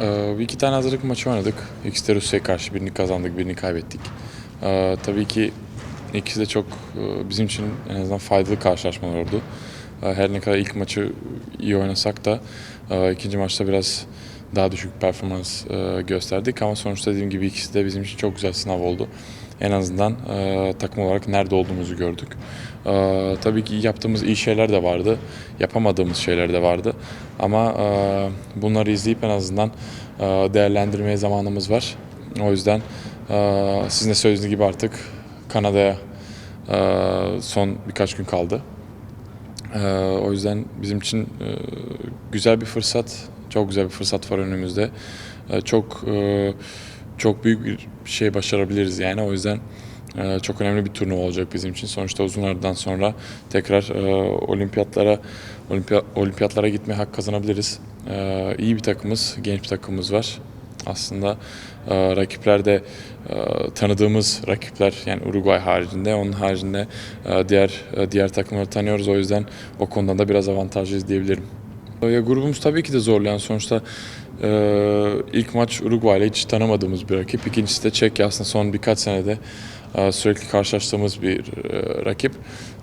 Ee, bir iki tane hazırlık maçı oynadık. İkisi de Rusya'ya karşı birini kazandık, birini kaybettik. Ee, tabii ki ikisi de çok e, bizim için en azından faydalı karşılaşmalar oldu. Ee, her ne kadar ilk maçı iyi oynasak da e, ikinci maçta biraz daha düşük performans e, gösterdik ama sonuçta dediğim gibi ikisi de bizim için çok güzel sınav oldu. En azından e, takım olarak nerede olduğumuzu gördük. E, tabii ki yaptığımız iyi şeyler de vardı, yapamadığımız şeyler de vardı. Ama e, bunları izleyip en azından e, değerlendirmeye zamanımız var. O yüzden e, sizin de söylediğiniz gibi artık Kanada'ya e, son birkaç gün kaldı. E, o yüzden bizim için e, güzel bir fırsat, çok güzel bir fırsat var önümüzde. E, çok e, çok büyük bir şey başarabiliriz yani. O yüzden e, çok önemli bir turnuva olacak bizim için. Sonuçta uzun aradan sonra tekrar e, olimpiyatlara olimpiya, olimpiyatlara gitmeye hak kazanabiliriz. E, iyi bir takımız, genç bir takımımız var. Aslında e, rakipler de e, tanıdığımız rakipler yani Uruguay haricinde onun haricinde e, diğer e, diğer takımları tanıyoruz o yüzden o konuda da biraz avantajlıyız diyebilirim. Ya grubumuz tabii ki de zorlayan sonuçta e, ilk maç Uruguay ile hiç tanımadığımız bir rakip. İkincisi de Çekya aslında son birkaç senede e, sürekli karşılaştığımız bir e, rakip.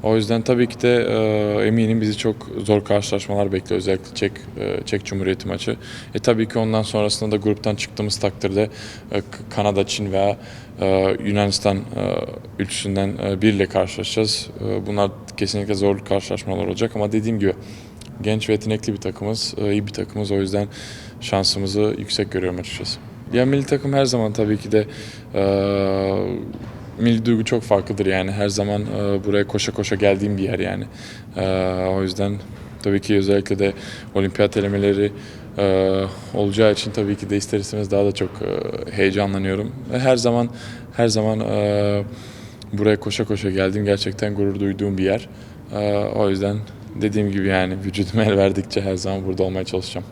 O yüzden tabii ki de e, eminim bizi çok zor karşılaşmalar bekliyor özellikle Çek, e, Çek Cumhuriyeti maçı. E tabii ki ondan sonrasında da gruptan çıktığımız takdirde e, Kanada, Çin veya e, Yunanistan e, üçlüsünden e, biriyle karşılaşacağız. E, bunlar kesinlikle zorlu karşılaşmalar olacak ama dediğim gibi genç ve yetenekli bir takımız, e, iyi bir takımız. O yüzden şansımızı yüksek görüyorum açıkçası. Ya milli takım her zaman tabii ki de e, milli duygu çok farklıdır yani. Her zaman e, buraya koşa koşa geldiğim bir yer yani. E, o yüzden tabii ki özellikle de olimpiyat elemeleri e, olacağı için tabii ki de ister istemez daha da çok e, heyecanlanıyorum. Her zaman her zaman e, buraya koşa koşa geldiğim gerçekten gurur duyduğum bir yer. E, o yüzden dediğim gibi yani vücudum el verdikçe her zaman burada olmaya çalışacağım.